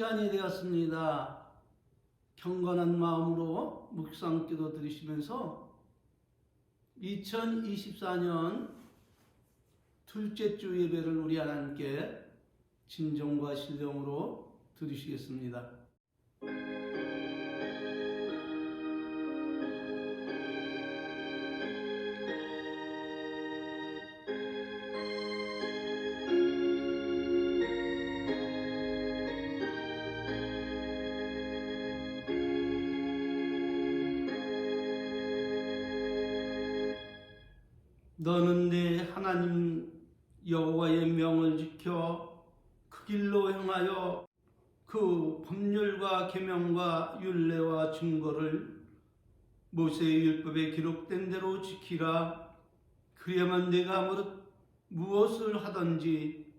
시간이 되었습니다. 경건한 마음으로 묵상 기도 드리시면서 2024년 둘째 주 예배를 우리 하나님께 진정과 신령으로 드리시겠습니다. 하나님 여호와의 명을 지켜 그 길로 행하여 그 법률과 계명과 율례와 증거를 모세의 율법에 기록된 대로 지키라. 그래야만 내가 무릇 무엇을 하든지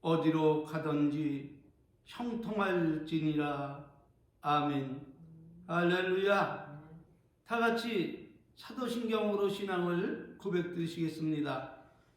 어디로 가든지 형통할지니라. 아멘. 할렐루야. 다 같이 사도신경으로 신앙을 고백드리시겠습니다.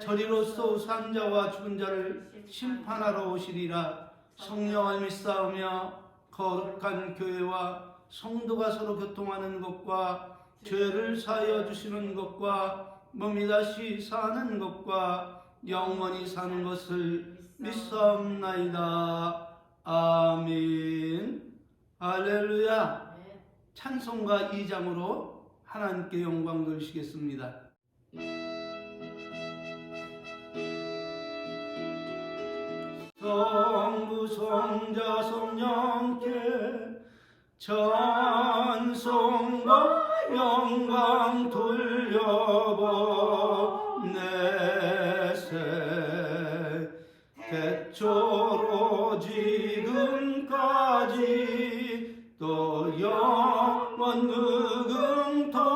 저리로서 산자와 죽은 자를 심판하러 오시리라. 성령을 믿사오며 거룩한 교회와 성도가 서로 교통하는 것과 죄를 사하여 주시는 것과 몸이 다시 사는 것과 영원히 사는 것을 믿사옵나이다. 아멘. 할렐루야. 찬송가 2장으로 하나님께 영광 돌리시겠습니다. 성부 성자 성령께 찬송과 영광 돌려보내세. 대초로 지금까지 또 영원 그금토록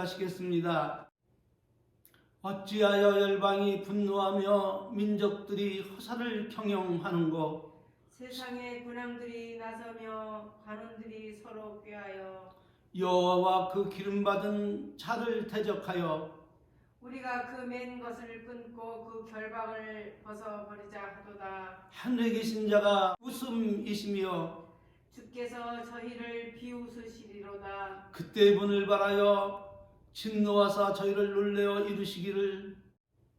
임은 교독하시겠습니다. 어찌하여 열방이 분노하며 민족들이 허사를 경영하는고 세상의 군왕들이 나서며 관원들이 서로 꾀하여 여호와와 그 기름 받은 자를 대적하여 우리가 그 맨 것을 끊고 그 결박을 벗어 버리자 하도다. 하늘에 계신 자가 웃음이시며 주께서 저희를 비웃으시리로다. 그때 분을 바라여 진노하사 저희를 놀래어 이루시기를.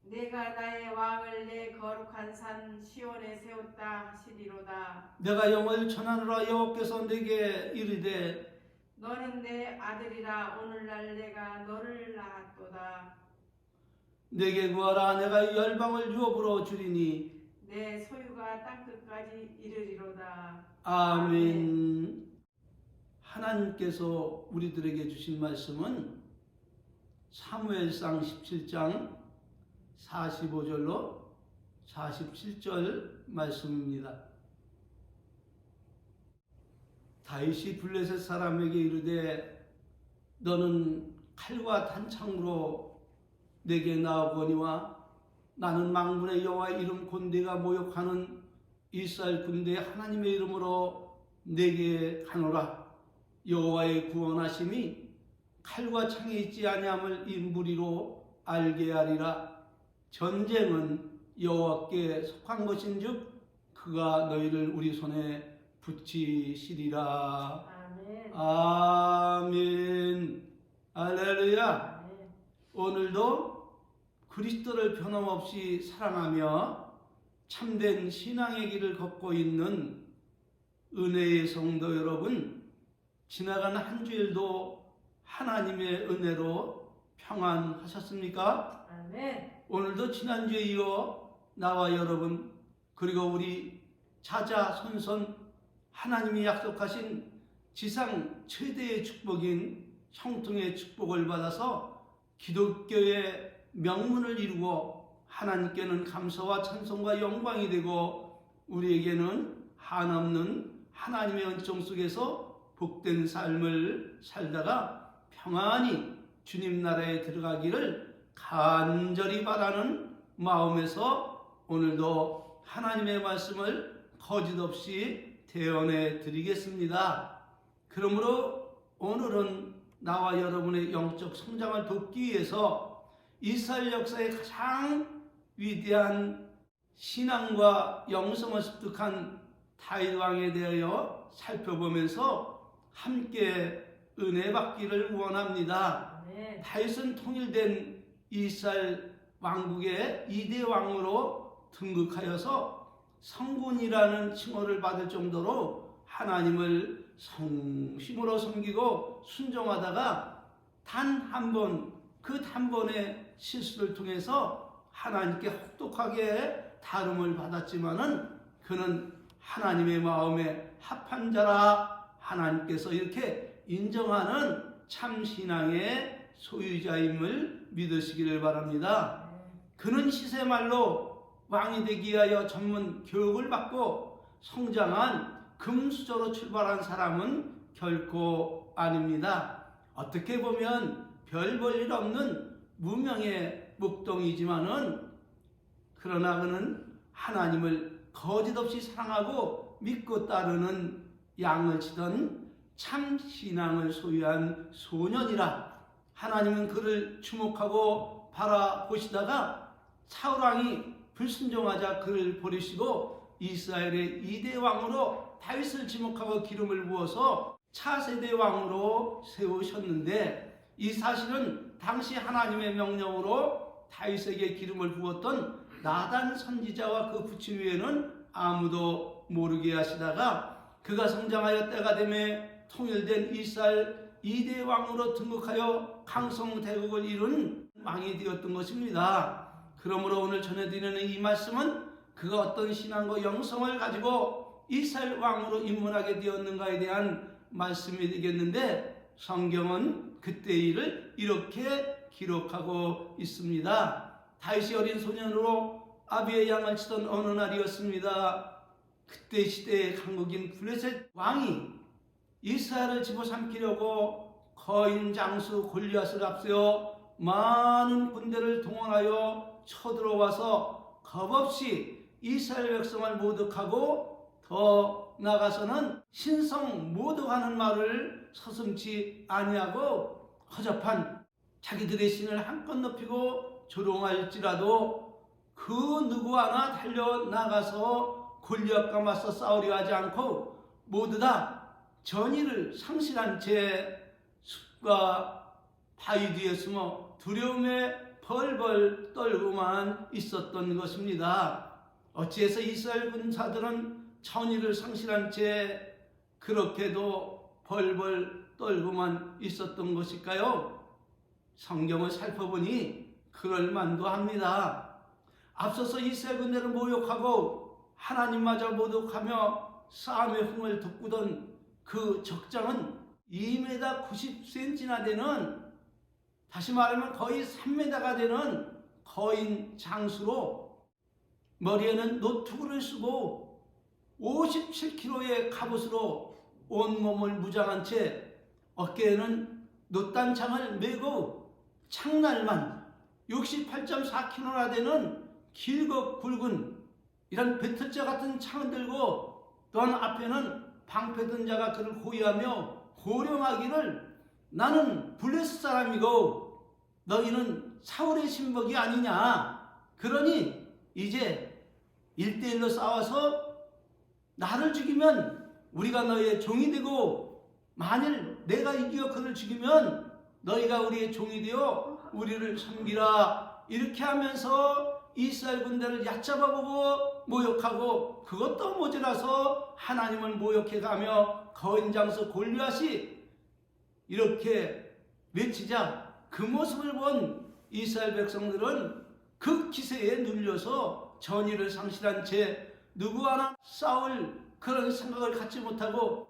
내가 나의 왕을 내 거룩한 산 시온에 세웠다 하시리로다. 내가 영을 전하노라 여호께서 내게 이르되 너는 내 아들이라 오늘날 내가 너를 낳았도다. 내게 구하라 내가 열방을 유업으로 주리니. 내 소유가 땅끝까지 이르리로다. 아멘. 하나님께서 우리들에게 주신 말씀은 사무엘상 17장 45절로 47절 말씀입니다. 다윗이 블레셋 사람에게 이르되 너는 칼과 단창으로 내게 나오거니와 나는 망군의 여호와 이름 곤대가 모욕하는 이스라엘 군대 하나님의 이름으로 내게 가노라 여호와의 구원하심이 칼과 창에 있지 아니함을 이 무리로 알게 하리라. 전쟁은 여호와께 속한 것인즉 그가 너희를 우리 손에 붙이시리라. 아멘. 아멘. 할렐루야. 아멘. 오늘도 그리스도를 변함없이 사랑하며 참된 신앙의 길을 걷고 있는 은혜의 성도 여러분, 지나간 한 주일도 하나님의 은혜로 평안하셨습니까? 아멘. 오늘도 지난주에 이어 나와 여러분 그리고 우리 자자 손손 하나님이 약속하신 지상 최대의 축복인 형통의 축복을 받아서 기독교의 명문을 이루고 하나님께는 감사와 찬송과 영광이 되고 우리에게는 한없는 하나님의 은총 속에서 복된 삶을 살다가 평안히 주님 나라에 들어가기를 간절히 바라는 마음에서 오늘도 하나님의 말씀을 거짓 없이 대언해 드리겠습니다. 그러므로 오늘은 나와 여러분의 영적 성장을 돕기 위해서 이스라엘 역사의 가장 위대한 신앙과 영성을 습득한 다윗 왕에 대하여 살펴보면서 함께 은혜 받기를 원합니다. 아멘. 다윗은 통일된 이스라엘 왕국의 이대 왕으로 등극하여서 성군이라는 칭호를 받을 정도로 하나님을 성심으로 섬기고 순종하다가 단 한 번, 그 단번의 실수를 통해서 하나님께 혹독하게 다름을 받았지만은 그는 하나님의 마음에 합한 자라 하나님께서 이렇게 인정하는 참 신앙의 소유자임을 믿으시기를 바랍니다. 그는 시세말로 왕이 되기 위하여 전문 교육을 받고 성장한 금수저로 출발한 사람은 결코 아닙니다. 어떻게 보면 별 볼 일 없는 무명의 목동이지만은 그러나 그는 하나님을 거짓없이 사랑하고 믿고 따르는 양을 치던 참 신앙을 소유한 소년이라 하나님은 그를 주목하고 바라보시다가 사울왕이 불순종하자 그를 버리시고 이스라엘의 이대 왕으로 다윗을 지목하고 기름을 부어서 차세대 왕으로 세우셨는데 이 사실은 당시 하나님의 명령으로 다윗에게 기름을 부었던 나단 선지자와 그 부친 위에는 아무도 모르게 하시다가 그가 성장하여 때가 되매 통일된 이스라엘 이대 왕으로 등극하여 강성대국을 이룬 왕이 되었던 것입니다. 그러므로 오늘 전해드리는 이 말씀은 그가 어떤 신앙과 영성을 가지고 이스라엘 왕으로 입문하게 되었는가에 대한 말씀이 되겠는데 성경은 그때 일을 이렇게 기록하고 있습니다. 다윗이 어린 소년으로 아비의 양을 치던 어느 날이었습니다. 그때 시대의 강국인 블레셋 왕이 이스라엘을 집어삼키려고 거인 장수 골리앗을 앞세워 많은 군대를 동원하여 쳐들어와서 겁없이 이스라엘 백성을 모독하고 더 나가서는 신성 모독하는 말을 서슴지 아니하고 허접한 자기들의 신을 한껏 높이고 조롱할지라도 그 누구 하나 달려 나가서 골리앗과 맞서 싸우려 하지 않고 모두 다 전의를 상실한 채 숲과 바위 뒤에 숨어 두려움에 벌벌 떨고만 있었던 것입니다. 어찌해서 이스라엘 군사들은 전의를 상실한 채 그렇게도 벌벌 떨고만 있었던 것일까요? 성경을 살펴보니 그럴 만도 합니다. 앞서서 이스라엘 군대를 모욕하고 하나님마저 모독하며 싸움의 흥을 돋구던 그 적장은 2m 90cm나 되는 다시 말하면 거의 3m가 되는 거인 장수로 머리에는 노트구를 쓰고 57kg의 갑옷으로 온몸을 무장한 채 어깨에는 노단창을 메고 창날만 68.4kg나 되는 길고 굵은 이런 배틀자 같은 창을 들고 또한 앞에는 방패든 자가 그를 호위하며 호령하기를 나는 블레스 사람이고 너희는 사울의 신복이 아니냐. 그러니 이제 일대일로 싸워서 나를 죽이면 우리가 너희의 종이 되고 만일 내가 이겨 그를 죽이면 너희가 우리의 종이 되어 우리를 섬기라. 이렇게 하면서 이스라엘 군대를 얕잡아보고 모욕하고 그것도 모자라서 하나님을 모욕해가며 거인장수 골리앗이 이렇게 외치자 그 모습을 본 이스라엘 백성들은 그 기세에 눌려서 전의를 상실한 채 누구 하나 싸울 그런 생각을 갖지 못하고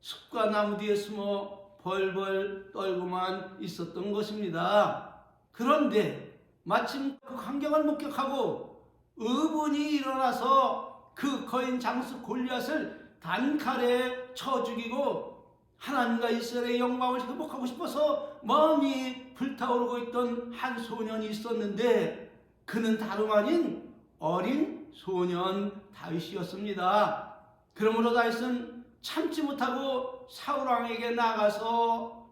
숲과 나무 뒤에 숨어 벌벌 떨고만 있었던 것입니다. 그런데 마침 그 광경을 목격하고 의분이 일어나서 그 거인 장수 골리앗을 단칼에 쳐 죽이고 하나님과 이스라엘의 영광을 회복하고 싶어서 마음이 불타오르고 있던 한 소년이 있었는데 그는 다름 아닌 어린 소년 다윗이었습니다. 그러므로 다윗은 참지 못하고 사울왕에게 나가서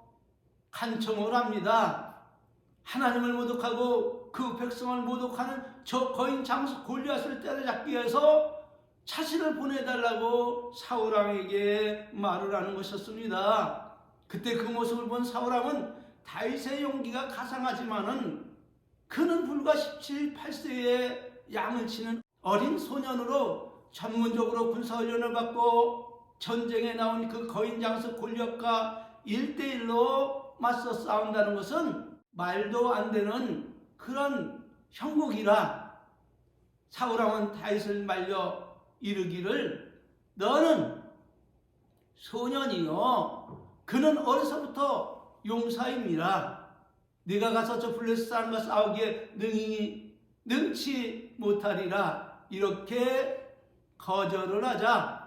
간청을 합니다. 하나님을 모독하고 그 백성을 모독하는 저 거인 장수 골리앗을 때려잡기 위해서 차신을 보내달라고 사울왕에게 말을 하는 것이었습니다. 그때 그 모습을 본 사울왕은 다윗의 용기가 가상하지만은 그는 불과 17, 8세의 양을 치는 어린 소년으로 전문적으로 군사훈련을 받고 전쟁에 나온 그 거인 장수 골리앗과 1대1로 맞서 싸운다는 것은 말도 안 되는 그런 형국이라 사울왕은 다윗을 말려 이르기를 너는 소년이요. 그는 어려서부터 용사입니다 네가 가서 저 블레스 사람과 싸우기에 능히 능치 못하리라. 이렇게 거절을 하자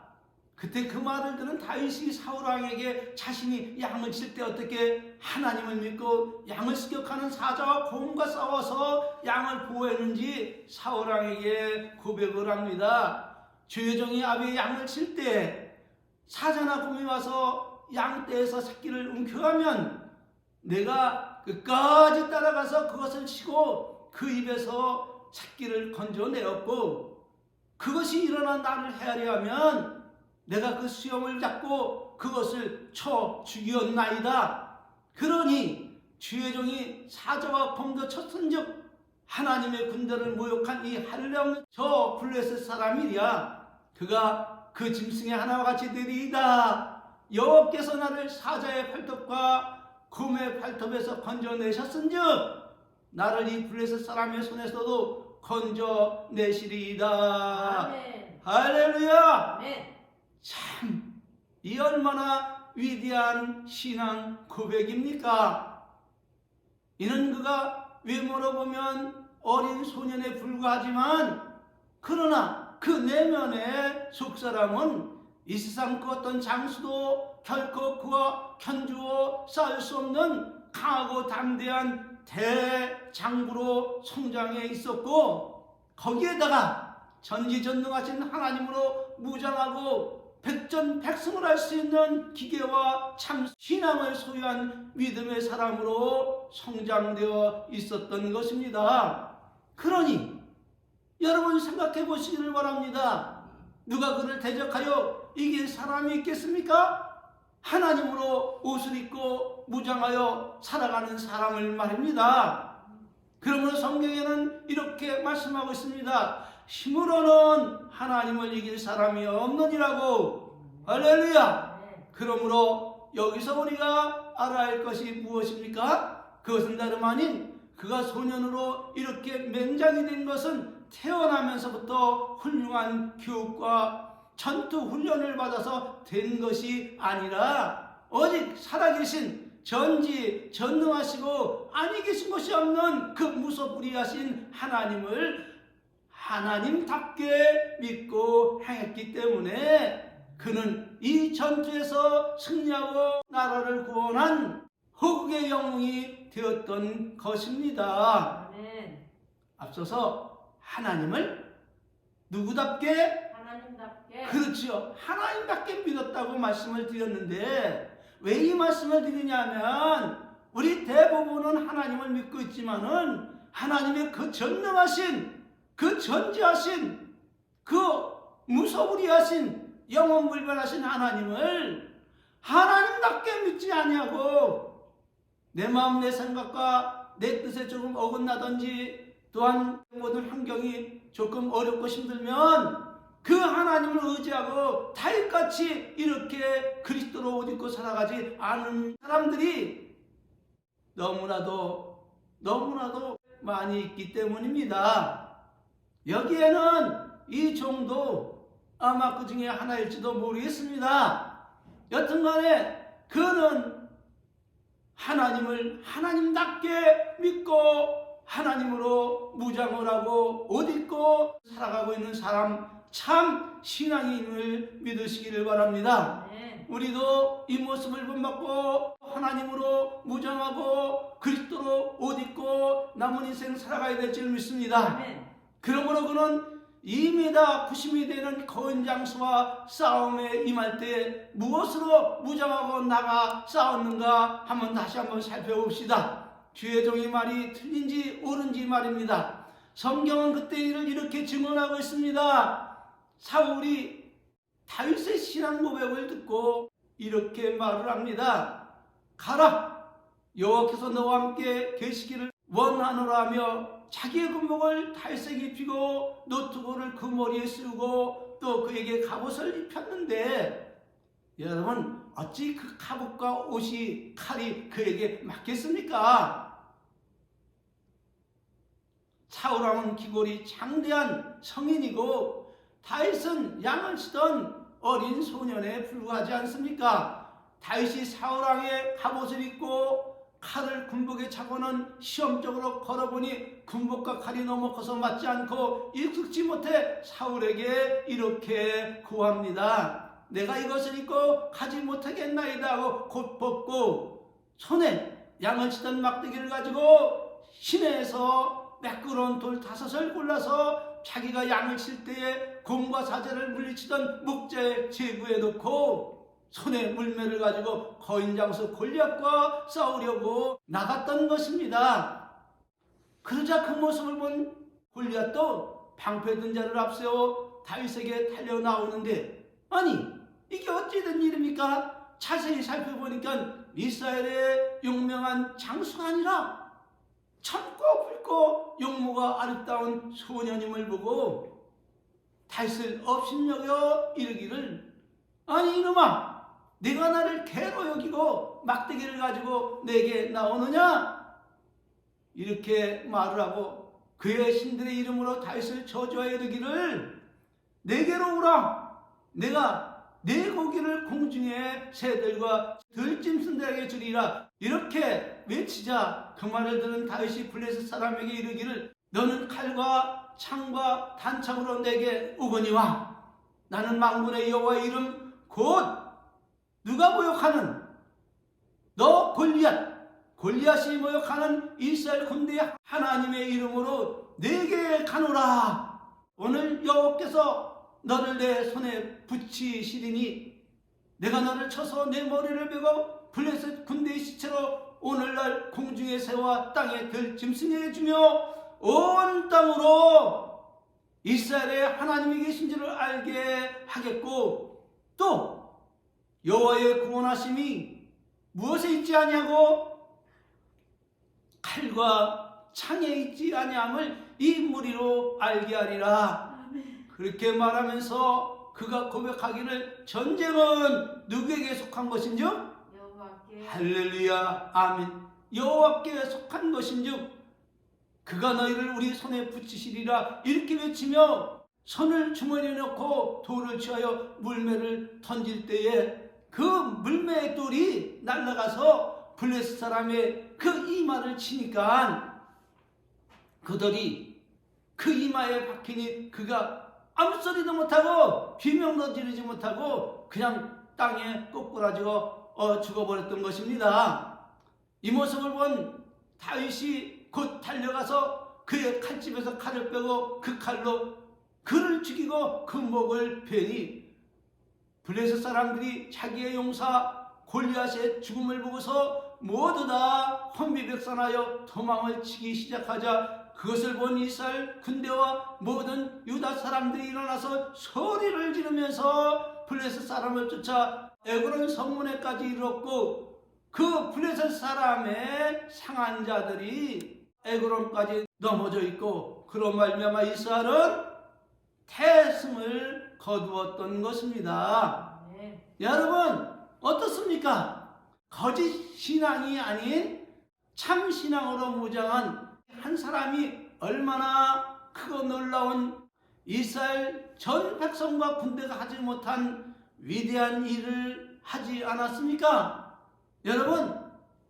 그때 그 말을 들은 다윗이 사울 왕에게 자신이 양을 칠 때 어떻게 하나님을 믿고 양을 습격하는 사자와 곰과 싸워서 양을 보호했는지 사울 왕에게 고백을 합니다. 주의 종이 아비의 양을 칠 때 사자나 곰이 와서 양 떼에서 새끼를 움켜가면 내가 끝까지 따라가서 그것을 치고 그 입에서 새끼를 건져내었고 그것이 일어난 나를 헤아려 하면 내가 그 수염을 잡고 그것을 쳐 죽였나이다. 그러니 주의 종이 사자와 곰도 쳤은즉 하나님의 군대를 모욕한 이 할례 없는 저 블레셋 사람이랴. 그가 그 짐승의 하나와 같이 되리이다. 여호와께서 나를 사자의 팔톱과 곰의 팔톱에서 건져내셨은즉 나를 이 블레셋 사람의 손에서도 건져내시리이다. 아멘. 할렐루야! 아멘. 참, 이 얼마나 위대한 신앙 고백입니까? 이는 그가 외모로 보면 어린 소년에 불과하지만, 그러나 그 내면의 속사람은 이 세상 그 어떤 장수도 결코 그와 견주어 싸울 수 없는 강하고 담대한 대장부로 성장해 있었고, 거기에다가 전지전능하신 하나님으로 무장하고 백전백승을 할 수 있는 기계와 참 신앙을 소유한 믿음의 사람으로 성장되어 있었던 것입니다. 그러니 여러분 생각해 보시기를 바랍니다. 누가 그를 대적하여 이길 사람이 있겠습니까? 하나님으로 옷을 입고 무장하여 살아가는 사람을 말입니다. 그러므로 성경에는 이렇게 말씀하고 있습니다. 힘으로는 하나님을 이길 사람이 없느니라고. 할렐루야. 그러므로 여기서 우리가 알아야 할 것이 무엇입니까? 그것은 다름 아닌 그가 소년으로 이렇게 맹장이 된 것은 태어나면서부터 훌륭한 교육과 전투 훈련을 받아서 된 것이 아니라 오직 살아계신 전지 전능하시고 아니 계신 것이 없는 그 무소불위하신 하나님을 하나님답게 믿고 행했기 때문에 그는 이 전투에서 승리하고 나라를 구원한 호국의 영웅이 되었던 것입니다. 아멘. 앞서서 하나님을 누구답게 하나님답게 그렇지요. 하나님답게 믿었다고 말씀을 드렸는데 왜 이 말씀을 드리냐면 우리 대부분은 하나님을 믿고 있지만은 하나님의 그 전능하신 그 전지하신 그 무소불위하신 영원 불변하신 하나님을 하나님답게 믿지 아니하고 내 마음 내 생각과 내 뜻에 조금 어긋나든지 또한 모든 환경이 조금 어렵고 힘들면 그 하나님을 의지하고 다윗같이 이렇게 그리스도로 옷 입고 살아가지 않은 사람들이 너무나도 너무나도 많이 있기 때문입니다. 여기에는 이 종도 아마 그 중에 하나일지도 모르겠습니다. 여튼 간에 그는 하나님을 하나님답게 믿고 하나님으로 무장을 하고 옷 입고 살아가고 있는 사람 참 신앙임을 믿으시기를 바랍니다. 아멘. 우리도 이 모습을 본받고 하나님으로 무장하고 그리스도로 옷 입고 남은 인생 살아가야 될 줄 믿습니다. 아멘. 그러므로 그는 2m 90이 되는 거인 장수와 싸움에 임할 때 무엇으로 무장하고 나가 싸웠는가 한번 다시 한번 살펴봅시다. 주의 종의 말이 틀린지 옳은지 말입니다. 성경은 그때 일을 이렇게 증언하고 있습니다. 사울이 다윗의 신앙 고백을 듣고 이렇게 말을 합니다. 가라 여호와께서 너와 함께 계시기를 원하노라 하며 자기의 군복을 다윗에게 입히고 노트고를 그 머리에 쓰고 또 그에게 갑옷을 입혔는데 여러분 어찌 그 갑옷과 옷이 칼이 그에게 맞겠습니까? 사울왕은 기골이 장대한 성인이고 다윗은 양을 치던 어린 소년에 불과하지 않습니까? 다윗이 사울왕의 갑옷을 입고 칼을 군복에 차고는 시험적으로 걸어보니 군복과 칼이 너무 커서 맞지 않고 익숙지 못해 사울에게 이렇게 구합니다. 내가 이것을 입고 가지 못하겠나이다 하고 곧 벗고 손에 양을 치던 막대기를 가지고 시내에서 매끄러운 돌 다섯을 골라서 자기가 양을 칠 때에 곰과 사자를 물리치던 목자에 제구해 놓고 손에 물매를 가지고 거인 장수 골리앗과 싸우려고 나갔던 것입니다. 그러자 그 모습을 본 골리앗도 방패 든 자를 앞세워 다윗에게 달려 나오는데 아니 이게 어찌 된 일입니까? 자세히 살펴보니까 이스라엘의 용명한 장수가 아니라 참고 붉고 용모가 아름다운 소년임을 보고 다윗을 업신여겨 이르기를 아니 이놈아 네가 나를 개로 여기고 막대기를 가지고 내게 나오느냐? 이렇게 말을 하고 그의 신들의 이름으로 다윗을 저주하여 이르기를 내게로 오라. 내가 내 고기를 공중의 새들과 들짐승들에게 주리라. 이렇게 외치자 그 말을 들은 다윗이 블레셋 사람에게 이르기를 너는 칼과 창과 단창으로 내게 오거니와 나는 망군의 여호와의 이름 곧 누가 모욕하는? 너 골리앗. 골리앗이 모욕하는 이스라엘 군대의 하나님의 이름으로 내게 가노라. 오늘 여호와께서 너를 내 손에 붙이시리니 내가 너를 쳐서 내 머리를 베고 블레셋 군대의 시체로 오늘날 공중의 새와 땅의 들 짐승에 주며 온 땅으로 이스라엘의 하나님이 계신 줄을 알게 하겠고 또 여호와의 구원하심이 무엇에 있지 아니하고 칼과 창에 있지 아니함을 이 무리로 알게 하리라. 그렇게 말하면서 그가 고백하기를 전쟁은 누구에게 속한 것인지 할렐루야 아멘. 여호와께 속한 것인즉 그가 너희를 우리 손에 붙이시리라. 이렇게 외치며 손을 주머니에 넣고 돌을 취하여 물매를 던질 때에 그 물매의 돌이 날아가서 블레스 사람의 그 이마를 치니까 그들이 그 이마에 박히니 그가 아무 소리도 못하고 비명도 지르지 못하고 그냥 땅에 꼬꾸라지고 어, 죽어버렸던 것입니다. 이 모습을 본 다윗이 곧 달려가서 그의 칼집에서 칼을 빼고 그 칼로 그를 죽이고 그 목을 베니 블레셋 사람들이 자기의 용사 골리앗의 죽음을 보고서 모두 다 혼비백산하여 도망을 치기 시작하자 그것을 본 이스라엘 군대와 모든 유다 사람들이 일어나서 소리를 지르면서 블레셋 사람을 쫓아 에그론 성문에까지 이르렀고 그 블레셋 사람의 상한 자들이 에그론까지 넘어져 있고 그런 말미암아 이스라엘은 태승을 거두었던 것입니다. 네. 여러분 어떻습니까? 거짓 신앙이 아닌 참 신앙으로 무장한 한 사람이 얼마나 크고 놀라운 이스라엘 전 백성과 군대가 하지 못한 위대한 일을 하지 않았습니까? 여러분,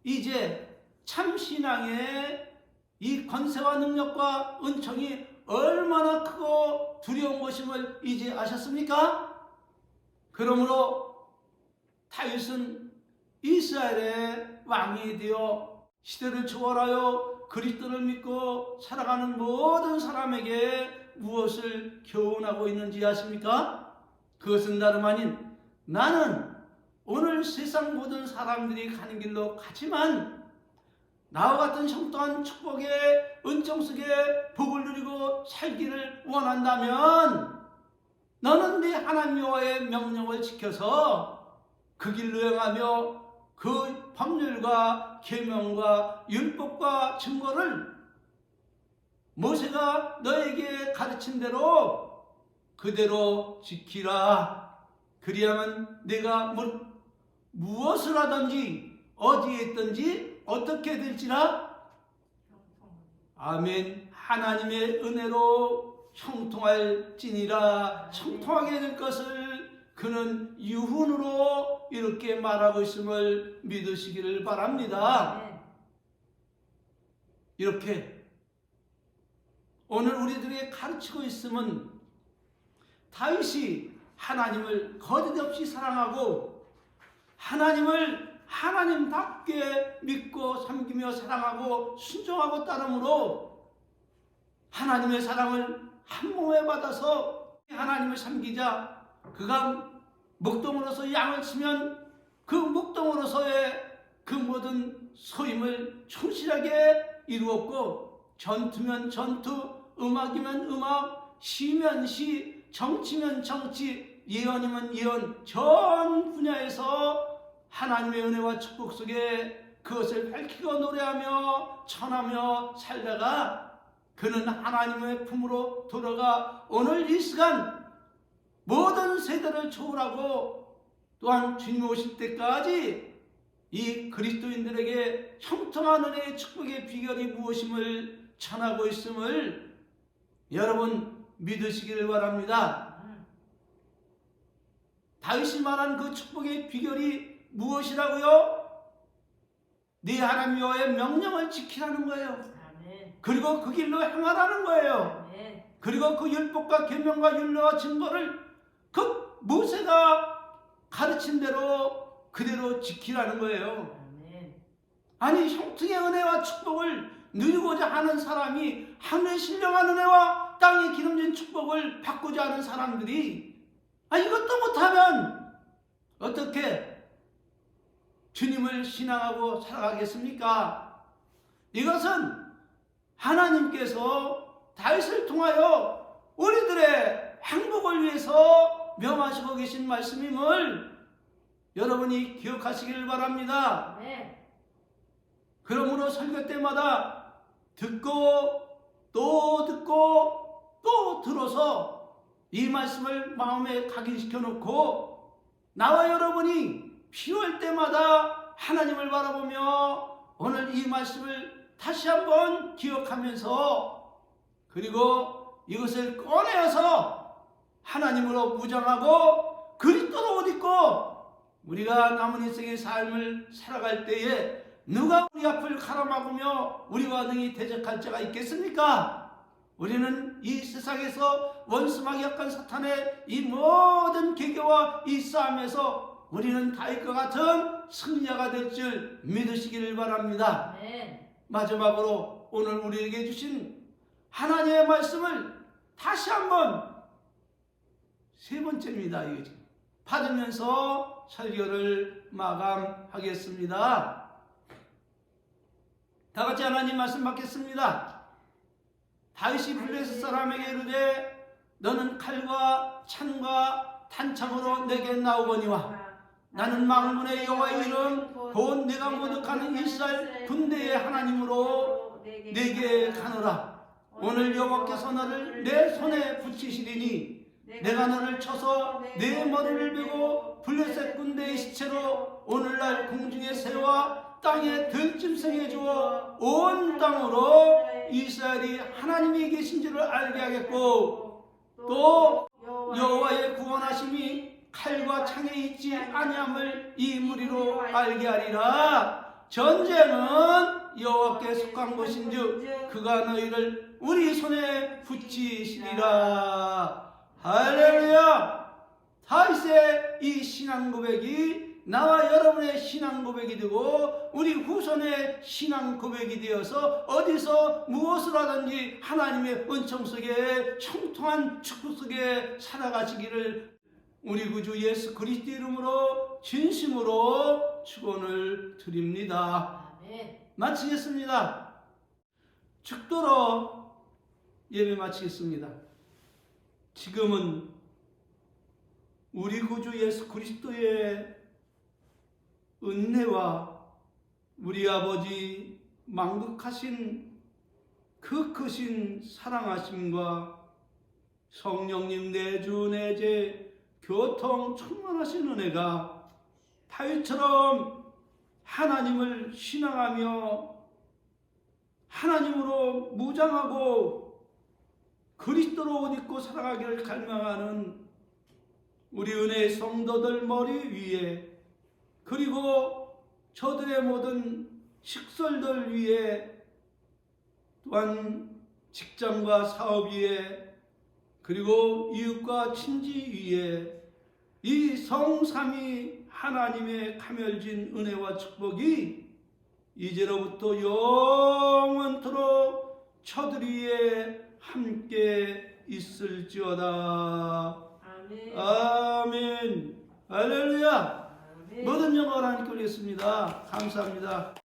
이제 참 신앙의 이 권세와 능력과 은총이 얼마나 크고 두려운 것임을 이제 아셨습니까? 그러므로 다윗은 이스라엘의 왕이 되어 시대를 초월하여 그리스도를 믿고 살아가는 모든 사람에게 무엇을 교훈하고 있는지 아십니까? 그것은 다름 아닌 나는 오늘 세상 모든 사람들이 가는 길로 가지만 나와 같은 형통한 축복의 은총 속에 복을 누리고 살기를 원한다면 너는 네 하나님 여호와의 명령을 지켜서 그 길로 행하며 그 법률과 계명과 율법과 증거를 모세가 너에게 가르친 대로 그대로 지키라. 그리하면 내가 무, 무엇을 하든지 어디에 있든지 어떻게 될지라 아멘. 하나님의 은혜로 형통할지니라 형통하게 될 것을 그는 유훈으로 이렇게 말하고 있음을 믿으시기를 바랍니다. 이렇게 오늘 우리들에게 가르치고 있음은 다윗이 하나님을 거짓없이 사랑하고 하나님을 하나님답게 믿고 섬기며 사랑하고 순종하고 따름으로 하나님의 사랑을 한 몸에 받아서 하나님을 섬기자. 그가 목동으로서 양을 치면 그 목동으로서의 그 모든 소임을 충실하게 이루었고 전투면 전투 음악이면 음악 시면 시 정치면 정치 예언이면 예언 전 분야에서 하나님의 은혜와 축복 속에 그것을 밝히고 노래하며 전하며 살다가 그는 하나님의 품으로 돌아가 오늘 이 시간 모든 세대를 초월하고 또한 주님 오실 때까지 이 그리스도인들에게 형통한 은혜의 축복의 비결이 무엇임을 전하고 있음을 여러분 믿으시기를 바랍니다. 음. 다윗이 말한 그 축복의 비결이 무엇이라고요? 네 하나님 여호와의 명령을 지키라는 거예요. 아멘. 그리고 그 길로 행하라는 거예요. 아멘. 그리고 그 율법과 계명과 율례와 증거를 그 모세가 가르친 대로 그대로 지키라는 거예요. 아멘. 아니 형통의 은혜와 축복을 누리고자 하는 사람이 하늘의 신령한 은혜와 땅의 기름진 축복을 받고자 하는 사람들이 아 이것도 못하면 어떻게 주님을 신앙하고 살아가겠습니까? 이것은 하나님께서 다윗을 통하여 우리들의 행복을 위해서 명하시고 계신 말씀임을 여러분이 기억하시기를 바랍니다. 아멘. 그러므로 설교 때마다 듣고 또 듣고 또 들어서 이 말씀을 마음에 각인시켜 놓고 나와 여러분이 필요할 때마다 하나님을 바라보며 오늘 이 말씀을 다시 한번 기억하면서 그리고 이것을 꺼내어서 하나님으로 무장하고 그리스도로 옷 입고 우리가 남은 인생의 삶을 살아갈 때에 누가 우리 앞을 가로막으며 우리와 능히 대적할 자가 있겠습니까? 우리는 이 세상에서 원수막이 약한 사탄의 이 모든 계교와 이 싸움에서 우리는 다윗과 같은 승리자가 될 줄 믿으시기를 바랍니다. 아멘. 마지막으로 오늘 우리에게 주신 하나님의 말씀을 다시 한번 세 번째입니다. 이거 지금 받으면서 설교를 마감하겠습니다. 다 같이 하나님 말씀 받겠습니다. 다윗이 블레셋 사람에게 이르되 너는 칼과 창과 탄창으로 내게 나오거니와 나는 망군의 여호와의 이름 곧 내가 모독하는 이스라엘 군대의 하나님으로 내게 가노라. 오늘 여호와께서 너를 내 손에 붙이시리니 내가 너를 쳐서 내 머리를 베고 블레셋 군대의 시체로 오늘날 공중의 새와 땅에 들짐승해 주어 온 땅으로 이스라엘이 하나님이 계신지를 알게 하겠고 또 여호와의 구원하심이 칼과 창에 있지 아니함을 이 무리로 알게 하리라. 전쟁은 여호와께 속한 것인즉 그가 너희를 우리 손에 붙이시리라. 할렐루야! 다윗의 이 신앙 고백이 나와 여러분의 신앙 고백이 되고 우리 후손의 신앙 고백이 되어서 어디서 무엇을 하든지 하나님의 은총 속에 형통한 축복 속에 살아가시기를 우리 구주 예수 그리스도 이름으로 진심으로 축원을 드립니다. 마치겠습니다. 죽도록 예배 마치겠습니다. 지금은 우리 구주 예수 그리스도의 은혜와 우리 아버지 망극하신 그 크신 사랑하심과 성령님 내주 내제 교통 충만하신 은혜가 다윗처럼 하나님을 신앙하며 하나님으로 무장하고 그리스도로 옷 입고 살아가기를 갈망하는 우리 은혜의 성도들 머리 위에 그리고 저들의 모든 식설들 위에 또한 직장과 사업 위에 그리고 이웃과 친지 위에 이 성삼이 하나님의 가멸진 은혜와 축복이 이제로부터 영원토록 저들 위에 함께 있을지어다. 아멘. 아멘. 할렐루야. 아멘. 모든 영광을 하나님께 올리겠습니다. 감사합니다.